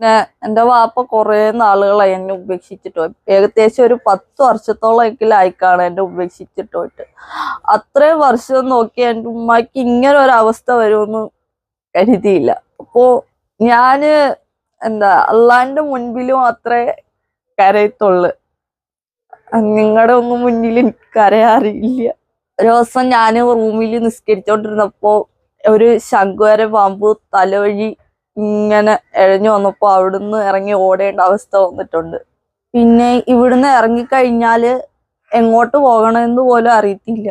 പിന്നെ എന്റെ വാപ്പ കുറെ നാളുകളായി എന്നെ ഉപേക്ഷിച്ചിട്ട് ഏകദേശം ഒരു പത്ത് വർഷത്തോളം എങ്കിലും ആയിക്കാണ് എന്നെ ഉപേക്ഷിച്ചിട്ട് പോയിട്ട്. അത്രയും വർഷം നോക്കി എന്റെ ഉമ്മയ്ക്ക് ഇങ്ങനെ ഒരു അവസ്ഥ വരുമെന്ന് കരുതിയില്ല. അപ്പോൾ ഞാൻ എന്താ അള്ളാന്റെ മുൻപിലും അത്രേ കരയത്തുള്ളു. നിങ്ങളുടെ ഒന്നും മുന്നിൽ എനിക്ക് കരയാറില്ല. ഒരു ദിവസം ഞാൻ റൂമിൽ നിസ്കരിച്ചോണ്ടിരുന്നപ്പോ ഒരു ശംഖുവര പാമ്പ് തലവഴി ഇങ്ങനെ എഴഞ്ഞു വന്നപ്പോ അവിടുന്ന് ഇറങ്ങി ഓടേണ്ട അവസ്ഥ വന്നിട്ടുണ്ട്. പിന്നെ ഇവിടുന്ന് ഇറങ്ങിക്കഴിഞ്ഞാൽ എങ്ങോട്ട് പോകണമെന്ന് പോലും അറിയത്തില്ല.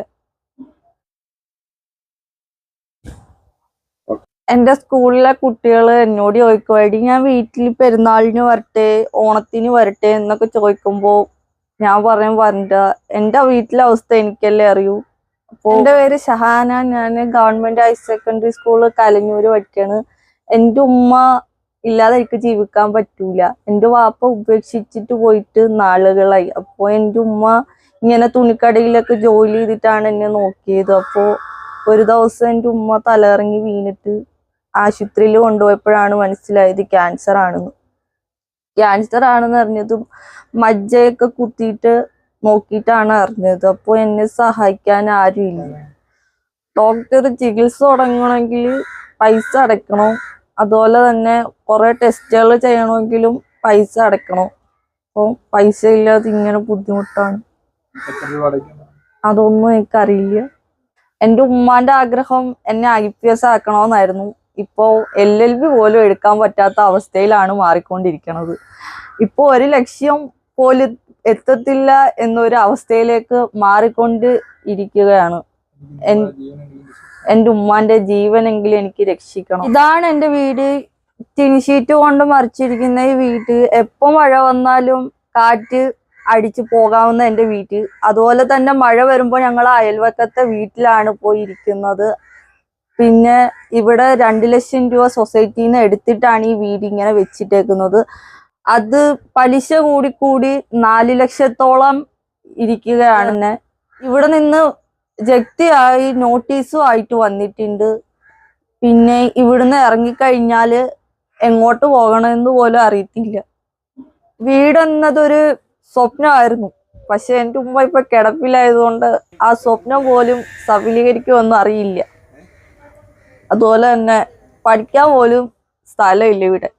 എന്റെ സ്കൂളിലെ കുട്ടികൾ എന്നോട് ചോദിക്കുവാടി ഞാൻ വീട്ടിൽ പെരുന്നാളിന് വരട്ടെ ഓണത്തിന് വരട്ടെ എന്നൊക്കെ ചോദിക്കുമ്പോ ഞാൻ പറയും വരണ്ട. എന്റെ വീട്ടിലെ അവസ്ഥ എനിക്കല്ലേ അറിയൂ? അപ്പൊ എന്റെ പേര് ഷഹാന. ഞാൻ government higher secondary school Kalanjoor പഠിക്കാണ്. എന്റെ ഉമ്മ ഇല്ലാതെ എനിക്ക് ജീവിക്കാൻ പറ്റൂല. എന്റെ വാപ്പ ഉപേക്ഷിച്ചിട്ട് പോയിട്ട് നാളുകളായി. അപ്പോൾ എന്റെ ഉമ്മ ഇങ്ങനെ തുണിക്കടയിലൊക്കെ ജോലി ചെയ്തിട്ടാണ് എന്നെ നോക്കിയത്. അപ്പോൾ ഒരു ദിവസം എന്റെ ഉമ്മ തലയിറങ്ങി വീണിട്ട് ആശുപത്രിയിൽ കൊണ്ടുപോയപ്പോഴാണ് മനസ്സിലായത് ക്യാൻസർ ആണെന്ന്. ക്യാൻസർ ആണെന്ന് അറിഞ്ഞതും മജ്ജയൊക്കെ കുത്തിയിട്ട് നോക്കിയിട്ടാണ് അറിഞ്ഞത്. അപ്പോൾ എന്നെ സഹായിക്കാൻ ആരുമില്ല. ഡോക്ടർ ചികിത്സ തുടങ്ങണമെങ്കിൽ പൈസ അടയ്ക്കണം. അതുപോലെ തന്നെ കുറെ ടെസ്റ്റുകൾ ചെയ്യണമെങ്കിലും പൈസ അടയ്ക്കണം. അപ്പോൾ പൈസ ഇല്ലാതെ ഇങ്ങനെ ബുദ്ധിമുട്ടാണ്. അതൊന്നും എനിക്കറിയില്ല. എന്റെ ഉമ്മാന്റെ ആഗ്രഹം എന്നെ ഐ പി എസ് ആക്കണമെന്നായിരുന്നു ഇപ്പോ എൽ എൽ ബി പോലും എടുക്കാൻ പറ്റാത്ത അവസ്ഥയിലാണ് മാറിക്കൊണ്ടിരിക്കുന്നത് ഇപ്പോ ഒരു ലക്ഷ്യം പോലും എത്തത്തില്ല എന്നൊരു അവസ്ഥയിലേക്ക് മാറിക്കൊണ്ട് ഇരിക്കുകയാണ്. എന്റെ ഉമ്മാന്റെ ജീവനെങ്കിലും എനിക്ക് രക്ഷിക്കണം. ഇതാണ് എന്റെ വീട്. ടിൻഷീറ്റ് കൊണ്ട് മറിച്ചിരിക്കുന്ന ഈ വീട്. എപ്പോ മഴ വന്നാലും കാറ്റ് അടിച്ചു പോകാവുന്ന എന്റെ വീട്ടിൽ അതുപോലെ തന്നെ മഴ വരുമ്പോൾ ഞങ്ങൾ അയൽവക്കത്തെ വീട്ടിലാണ് പോയിരിക്കുന്നത്. പിന്നെ ഇവിടെ രണ്ട് ലക്ഷം രൂപ സൊസൈറ്റിയിൽ നിന്ന് എടുത്തിട്ടാണ് ഈ വീട് ഇങ്ങനെ വെച്ചിട്ടേക്കുന്നത്. അത് പലിശ കൂടി കൂടി നാല് ലക്ഷത്തോളം ഇരിക്കുകയാണ്. ഇവിടെ നിന്ന് ജപ്തിയായി നോട്ടീസും ആയിട്ട് വന്നിട്ടുണ്ട്. പിന്നെ ഇവിടുന്ന് ഇറങ്ങിക്കഴിഞ്ഞാൽ എങ്ങോട്ട് പോകണമെന്ന് പോലും അറിയത്തില്ല. വീടെന്നതൊരു സ്വപ്നമായിരുന്നു. പക്ഷെ എന്റെ ഉമ്മ ഇപ്പൊ കിടപ്പിലായതുകൊണ്ട് ആ സ്വപ്നം പോലും സഫലീകരിക്കുമെന്ന് അറിയില്ല. അതുപോലെ തന്നെ പഠിക്കാൻ പോലും സ്ഥലമില്ല ഇവിടെ.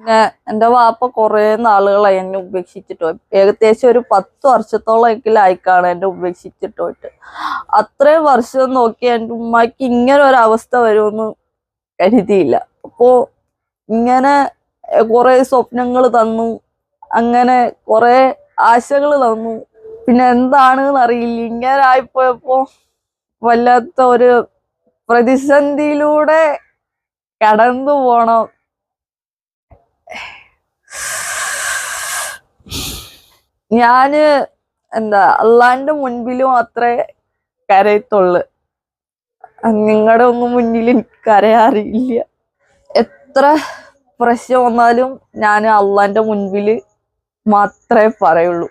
പിന്നെ എന്റെ വാപ്പ കൊറേ നാളുകളായി എന്നെ ഉപേക്ഷിച്ചിട്ട് പോയി. ഏകദേശം ഒരു പത്ത് വർഷത്തോളം എങ്കിലും ആയിക്കാണ് എന്നെ ഉപേക്ഷിച്ചിട്ട് പോയിട്ട്. അത്രയും വർഷം നോക്കി എന്റെ ഉമ്മക്ക് ഇങ്ങനെ ഒരവസ്ഥ വരുമെന്ന് കരുതിയില്ല. അപ്പോ ഇങ്ങനെ കുറെ സ്വപ്നങ്ങൾ തന്നു. അങ്ങനെ കുറെ ആശകൾ തന്നു. പിന്നെ എന്താണെന്ന് അറിയില്ല ഇങ്ങനെ ആയിപ്പോയപ്പോ വല്ലാത്ത ഒരു പ്രതിസന്ധിയിലൂടെ കടന്നു പോണം. ഞാൻ എന്താ അള്ളാന്റെ മുൻപിലും അത്രേ കരയത്തുള്ളു. നിങ്ങളുടെ ഒന്നും മുന്നിൽ എനിക്ക് കരയാറിയില്ല എത്ര പ്രശ്നം വന്നാലും ഞാൻ അള്ളാന്റെ മുൻപിൽ മാത്രമേ പറയുള്ളൂ.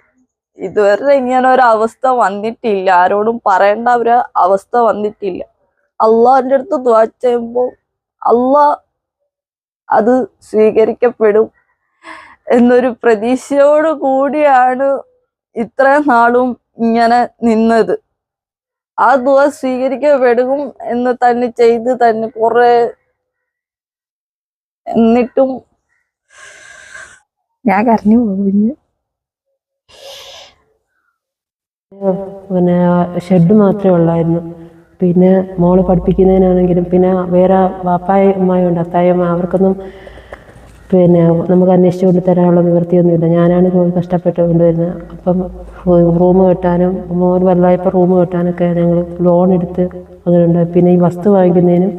ഇതുവരെ ഇങ്ങനെ ഒരു അവസ്ഥ വന്നിട്ടില്ല. ആരോടും പറയേണ്ട ഒരു അവസ്ഥ വന്നിട്ടില്ല. അള്ളാഹിന്റെ അടുത്ത് ദ്വാ ചെയ്യുമ്പോൾ അള്ളാഹ് അത് സ്വീകരിക്കപ്പെടും. എന്നൊരു പ്രതീക്ഷയോട് കൂടിയാണ് ഇത്രയും നാളും ഇങ്ങനെ നിന്നത്. ആ ദുവ സ്വീകരിക്കപ്പെടും എന്ന് തന്നെ ചെയ്ത് തന്നെ കുറെ എന്നിട്ടും ഞാൻ കരഞ്ഞു പോകുന്നു പിന്നെ. ഷെഡ് മാത്രമേ ഉള്ളായിരുന്നു. പിന്നെ മോൾ പഠിപ്പിക്കുന്നതിനാണെങ്കിലും പിന്നെ വേറെ വാപ്പായ ഉമ്മായുണ്ട് അത്തായമ്മ അവർക്കൊന്നും പിന്നെ നമുക്ക് അന്വേഷിച്ചു കൊണ്ട് തരാനുള്ള നിവൃത്തിയൊന്നുമില്ല. ഞാനാണ് കഷ്ടപ്പെട്ട് കൊണ്ടുവരുന്നത് അപ്പം റൂം കെട്ടാനും മോൻ വലുതായപ്പോൾ റൂം കെട്ടാനൊക്കെ ഞങ്ങൾ ലോൺ എടുത്ത് അങ്ങനെയുണ്ട് പിന്നെ ഈ വസ്തു വാങ്ങിക്കുന്നതിനും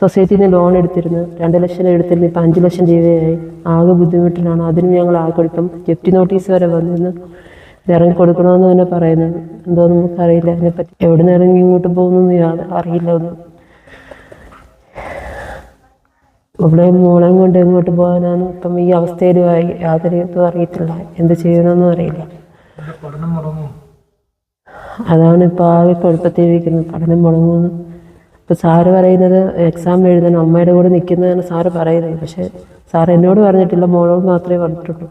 സൊസൈറ്റിയിൽ നിന്ന് ലോൺ എടുത്തിരുന്നു. രണ്ട് ലക്ഷം എടുത്തിരുന്നു. ഇപ്പം അഞ്ച് ലക്ഷം രൂപയായി. ആകെ ബുദ്ധിമുട്ടിലാണ്. അതിനും ഞങ്ങൾ ആകെ കൊടുക്കും ജപ്തി നോട്ടീസ് വരെ വന്നിരുന്നു. ഇറങ്ങി കൊടുക്കണമെന്ന് തന്നെ പറയുന്നത് എന്തോ നമുക്കറിയില്ല. അതിനെപ്പറ്റി എവിടെ നിന്ന് ഇറങ്ങി ഇങ്ങോട്ട് പോകുന്നൊന്നും യാ- അറിയില്ല ഒന്നും. ഇവിടെ മോളെയും കൊണ്ട് എങ്ങോട്ട് പോകാനാണ്? ഇപ്പം ഈ അവസ്ഥയിലുമായി യാതൊരു ഇതും അറിയത്തില്ല. എന്ത് ചെയ്യണമെന്നും അറിയില്ല. അതാണ് ഇപ്പോൾ ആകെ കുഴപ്പത്തിരിക്കുന്നത് പഠനം മുടങ്ങുമെന്ന് ഇപ്പം സാറ് പറയുന്നത് എക്സാം എഴുതണം. അമ്മയുടെ കൂടെ നിൽക്കുന്നതാണ് സാറ് പറയുന്നത്. പക്ഷേ സാർ എന്നോട് പറഞ്ഞിട്ടില്ല. മോളോട് മാത്രമേ പറഞ്ഞിട്ടുള്ളൂ.